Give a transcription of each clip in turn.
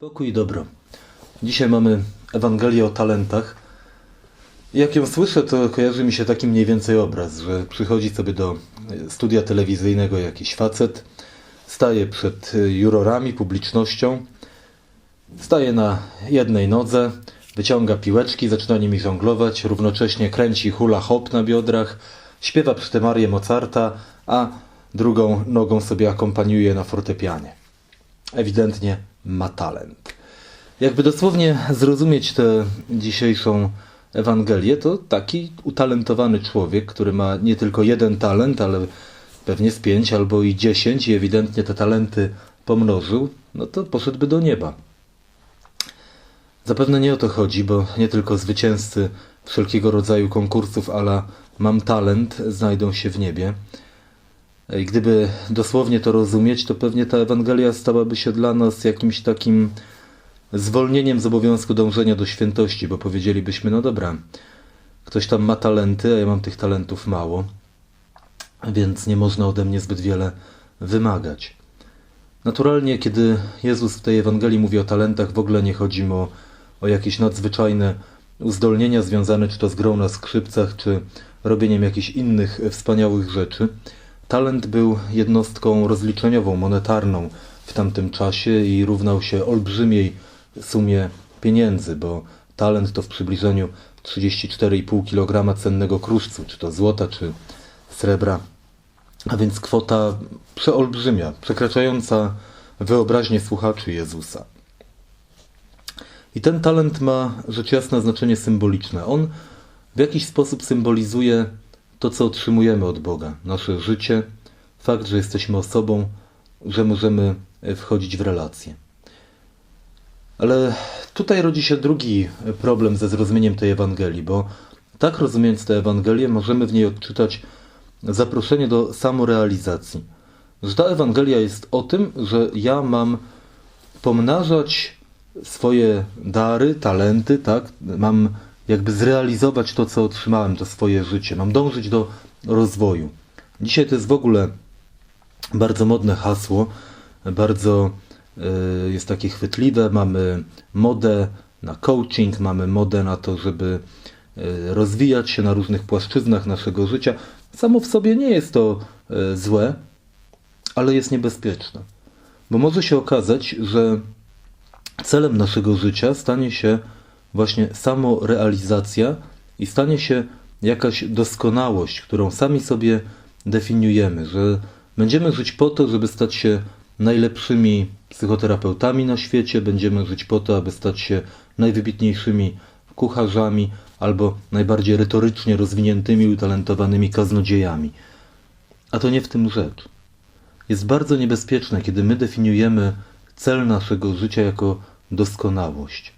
Pokój i dobro. Dzisiaj mamy Ewangelię o talentach. Jak ją słyszę, to kojarzy mi się taki mniej więcej obraz, że przychodzi sobie do studia telewizyjnego jakiś facet, staje przed jurorami, publicznością, staje na jednej nodze, wyciąga piłeczki, zaczyna nimi żonglować, równocześnie kręci hula hop na biodrach, śpiewa przy tym arię Mozarta, a drugą nogą sobie akompaniuje na fortepianie ewidentnie ma talent. Jakby dosłownie zrozumieć tę dzisiejszą Ewangelię, to taki utalentowany człowiek, który ma nie tylko jeden talent, ale pewnie z pięć albo i dziesięć i ewidentnie te talenty pomnożył, no to poszedłby do nieba. Zapewne nie o to chodzi, bo nie tylko zwycięzcy wszelkiego rodzaju konkursów ala mam talent znajdą się w niebie. I gdyby dosłownie to rozumieć, to pewnie ta Ewangelia stałaby się dla nas jakimś takim zwolnieniem z obowiązku dążenia do świętości, bo powiedzielibyśmy, no dobra, ktoś tam ma talenty, a ja mam tych talentów mało, więc nie można ode mnie zbyt wiele wymagać. Naturalnie, kiedy Jezus w tej Ewangelii mówi o talentach, w ogóle nie chodzi mu o, o jakieś nadzwyczajne uzdolnienia związane czy to z grą na skrzypcach, czy robieniem jakichś innych wspaniałych rzeczy. Talent był jednostką rozliczeniową, monetarną w tamtym czasie i równał się olbrzymiej sumie pieniędzy, bo talent to w przybliżeniu 34,5 kg cennego kruszcu, czy to złota, czy srebra. A więc kwota przeolbrzymia, przekraczająca wyobraźnię słuchaczy Jezusa. I ten talent ma rzecz jasna znaczenie symboliczne. On w jakiś sposób symbolizuje to, co otrzymujemy od Boga, nasze życie, fakt, że jesteśmy osobą, że możemy wchodzić w relacje. Ale tutaj rodzi się drugi problem ze zrozumieniem tej Ewangelii, bo tak rozumiejąc tę Ewangelię, możemy w niej odczytać zaproszenie do samorealizacji. Że ta Ewangelia jest o tym, że ja mam pomnażać swoje dary, talenty, tak? Mam jakby zrealizować to, co otrzymałem, to swoje życie. Mam dążyć do rozwoju. Dzisiaj to jest w ogóle bardzo modne hasło, bardzo y, jest takie chwytliwe. Mamy modę na coaching, mamy modę na to, żeby y, rozwijać się na różnych płaszczyznach naszego życia. Samo w sobie nie jest to y, złe, ale jest niebezpieczne. Bo może się okazać, że celem naszego życia stanie się właśnie samorealizacja i stanie się jakaś doskonałość, którą sami sobie definiujemy, że będziemy żyć po to, żeby stać się najlepszymi psychoterapeutami na świecie, będziemy żyć po to, aby stać się najwybitniejszymi kucharzami albo najbardziej retorycznie rozwiniętymi, utalentowanymi kaznodziejami. A to nie w tym rzecz. Jest bardzo niebezpieczne, kiedy my definiujemy cel naszego życia jako doskonałość.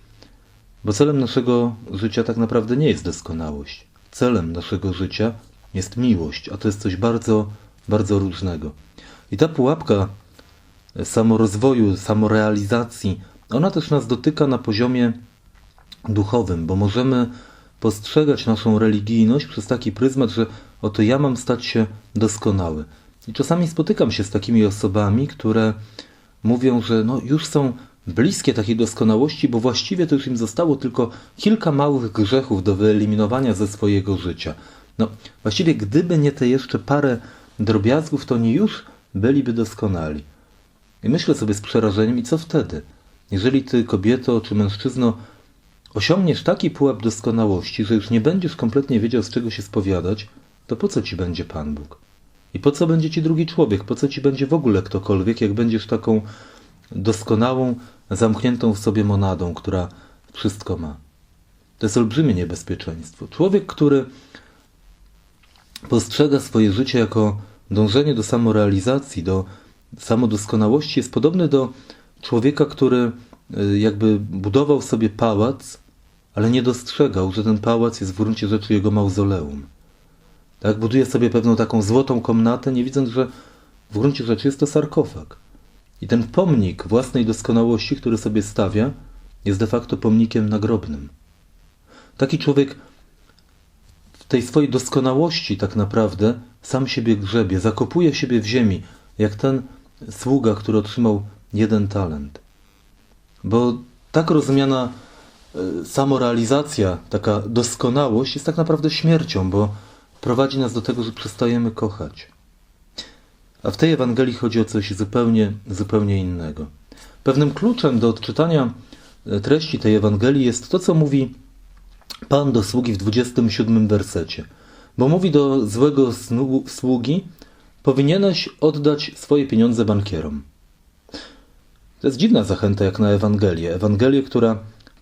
Bo celem naszego życia tak naprawdę nie jest doskonałość. Celem naszego życia jest miłość, a to jest coś bardzo, bardzo różnego. I ta pułapka samorozwoju, samorealizacji, ona też nas dotyka na poziomie duchowym, bo możemy postrzegać naszą religijność przez taki pryzmat, że oto ja mam stać się doskonały. I czasami spotykam się z takimi osobami, które mówią, że no już są bliskie takiej doskonałości, bo właściwie to już im zostało tylko kilka małych grzechów do wyeliminowania ze swojego życia. No, właściwie gdyby nie te jeszcze parę drobiazgów, to oni już byliby doskonali. I myślę sobie z przerażeniem, i co wtedy? Jeżeli ty, kobieto czy mężczyzno, osiągniesz taki pułap doskonałości, że już nie będziesz kompletnie wiedział, z czego się spowiadać, to po co ci będzie Pan Bóg? I po co będzie ci drugi człowiek? Po co ci będzie w ogóle ktokolwiek, jak będziesz taką doskonałą, zamkniętą w sobie monadą, która wszystko ma? To jest olbrzymie niebezpieczeństwo. Człowiek, który postrzega swoje życie jako dążenie do samorealizacji, do samodoskonałości, jest podobny do człowieka, który y, jakby budował sobie pałac, ale nie dostrzegał, że ten pałac jest w gruncie rzeczy jego mauzoleum. Tak, buduje sobie pewną taką złotą komnatę, nie widząc, że w gruncie rzeczy jest to sarkofag. I ten pomnik własnej doskonałości, który sobie stawia, jest de facto pomnikiem nagrobnym. Taki człowiek w tej swojej doskonałości tak naprawdę sam siebie grzebie, zakopuje siebie w ziemi, jak ten sługa, który otrzymał jeden talent. Bo tak rozumiana y, samorealizacja, taka doskonałość jest tak naprawdę śmiercią, bo prowadzi nas do tego, że przestajemy kochać. A w tej Ewangelii chodzi o coś zupełnie, zupełnie innego. Pewnym kluczem do odczytania e, treści tej Ewangelii jest to, co mówi Pan do sługi w 27 wersecie. Bo mówi do złego sługi, powinieneś oddać swoje pieniądze bankierom. To jest dziwna zachęta jak na Ewangelię. Ewangelię, która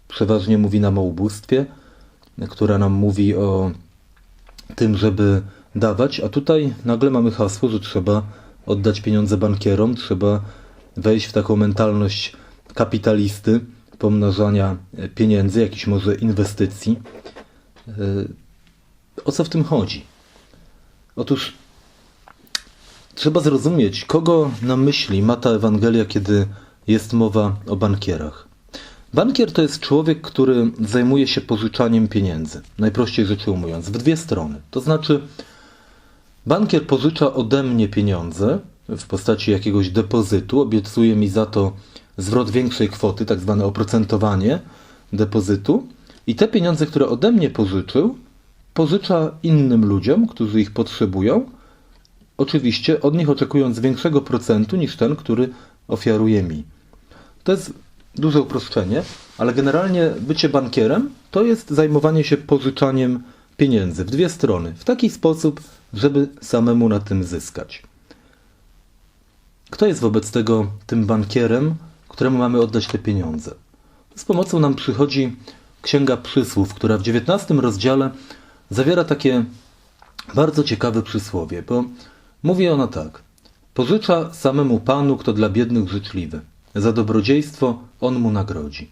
przeważnie mówi nam o ubóstwie, która nam mówi o tym, żeby dawać, a tutaj nagle mamy hasło, że trzeba oddać pieniądze bankierom, trzeba wejść w taką mentalność kapitalisty, pomnażania e, pieniędzy, jakichś może inwestycji. E, O co w tym chodzi? Otóż trzeba zrozumieć, kogo na myśli ma ta Ewangelia, kiedy jest mowa o bankierach. Bankier to jest człowiek, który zajmuje się pożyczaniem pieniędzy, najprościej rzecz ujmując, w dwie strony. To znaczy, bankier pożycza ode mnie pieniądze w postaci jakiegoś depozytu, obiecuje mi za to zwrot większej kwoty, tak zwane oprocentowanie depozytu, i te pieniądze, które ode mnie pożyczył, pożycza innym ludziom, którzy ich potrzebują, oczywiście od nich oczekując większego procentu niż ten, który ofiaruje mi. To jest duże uproszczenie, ale generalnie bycie bankierem to jest zajmowanie się pożyczaniem pieniędzy w dwie strony, w taki sposób, żeby samemu na tym zyskać. Kto jest wobec tego tym bankierem, któremu mamy oddać te pieniądze? Z pomocą nam przychodzi Księga Przysłów, która w XIX rozdziale zawiera takie bardzo ciekawe przysłowie, bo mówi ona tak. Pożycza samemu Panu, kto dla biednych życzliwy. Za dobrodziejstwo On mu nagrodzi.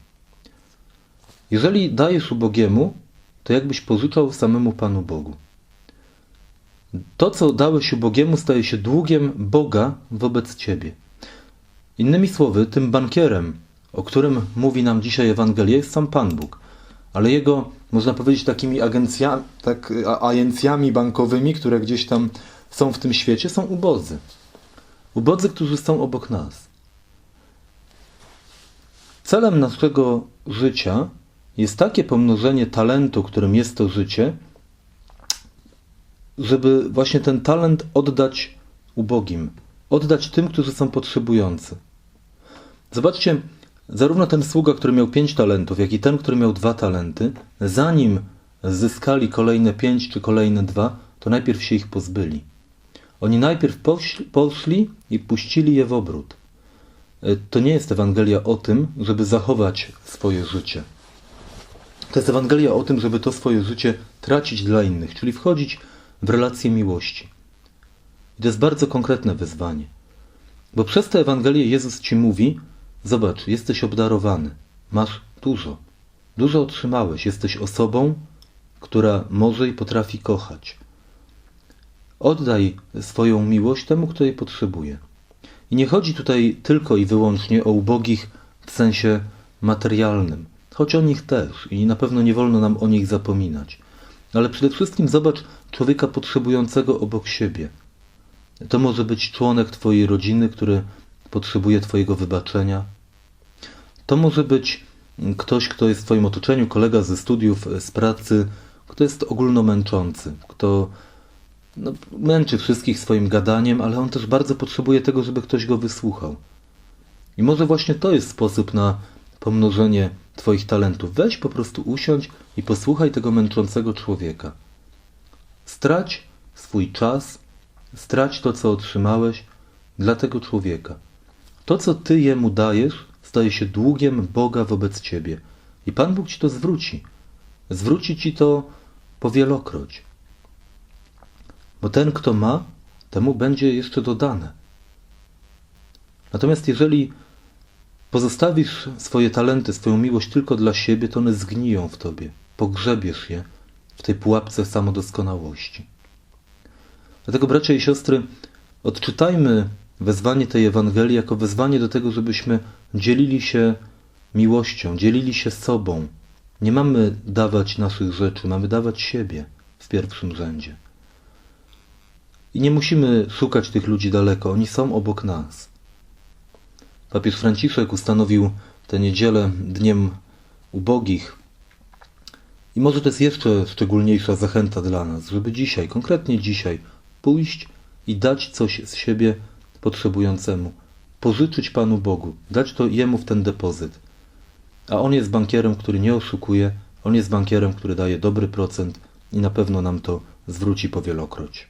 Jeżeli dajesz ubogiemu, to jakbyś pożyczał samemu Panu Bogu. To, co dałeś ubogiemu, staje się długiem Boga wobec ciebie. Innymi słowy, tym bankierem, o którym mówi nam dzisiaj Ewangelia, jest sam Pan Bóg. Ale jego, można powiedzieć, takimi agencjami, tak, agencjami bankowymi, które gdzieś tam są w tym świecie, są ubodzy. Ubodzy, którzy są obok nas. Celem naszego życia jest takie pomnożenie talentu, którym jest to życie, żeby właśnie ten talent oddać ubogim, oddać tym, którzy są potrzebujący. Zobaczcie, zarówno ten sługa, który miał pięć talentów, jak i ten, który miał dwa talenty, zanim zyskali kolejne pięć czy kolejne dwa, to najpierw się ich pozbyli. Oni najpierw poszli, i puścili je w obrót. E, To nie jest Ewangelia o tym, żeby zachować swoje życie. To jest Ewangelia o tym, żeby to swoje życie tracić dla innych, czyli wchodzić w relacje miłości. I to jest bardzo konkretne wyzwanie. Bo przez tę Ewangelię Jezus ci mówi: Zobacz, jesteś obdarowany, masz dużo. Dużo otrzymałeś, jesteś osobą, która może i potrafi kochać. Oddaj swoją miłość temu, kto jej potrzebuje. I nie chodzi tutaj tylko i wyłącznie o ubogich w sensie materialnym, choć o nich też i na pewno nie wolno nam o nich zapominać. Ale przede wszystkim zobacz człowieka potrzebującego obok siebie. To może być członek Twojej rodziny, który potrzebuje Twojego wybaczenia. To może być ktoś, kto jest w Twoim otoczeniu, kolega ze studiów, z pracy, kto jest ogólnomęczący, kto no, męczy wszystkich swoim gadaniem, ale on też bardzo potrzebuje tego, żeby ktoś go wysłuchał. I może właśnie to jest sposób na pomnożenie Twoich talentów. Weź po prostu usiądź i posłuchaj tego męczącego człowieka. Strać swój czas, strać to, co otrzymałeś dla tego człowieka. To, co Ty jemu dajesz, staje się długiem Boga wobec Ciebie. I Pan Bóg Ci to zwróci. Zwróci Ci to powielokroć. Bo ten, kto ma, temu będzie jeszcze dodane. Natomiast jeżeli pozostawisz swoje talenty, swoją miłość tylko dla siebie, to one zgniją w tobie. Pogrzebiesz je w tej pułapce samodoskonałości. Dlatego, bracia i siostry, odczytajmy wezwanie tej Ewangelii jako wezwanie do tego, żebyśmy dzielili się miłością, dzielili się sobą. Nie mamy dawać naszych rzeczy, mamy dawać siebie w pierwszym rzędzie. I nie musimy szukać tych ludzi daleko, oni są obok nas. Papież Franciszek ustanowił tę niedzielę dniem ubogich. I może to jest jeszcze szczególniejsza zachęta dla nas, żeby dzisiaj, konkretnie dzisiaj, pójść i dać coś z siebie potrzebującemu. Pożyczyć Panu Bogu, dać to Jemu w ten depozyt. A On jest bankierem, który nie oszukuje, On jest bankierem, który daje dobry procent i na pewno nam to zwróci powielokroć.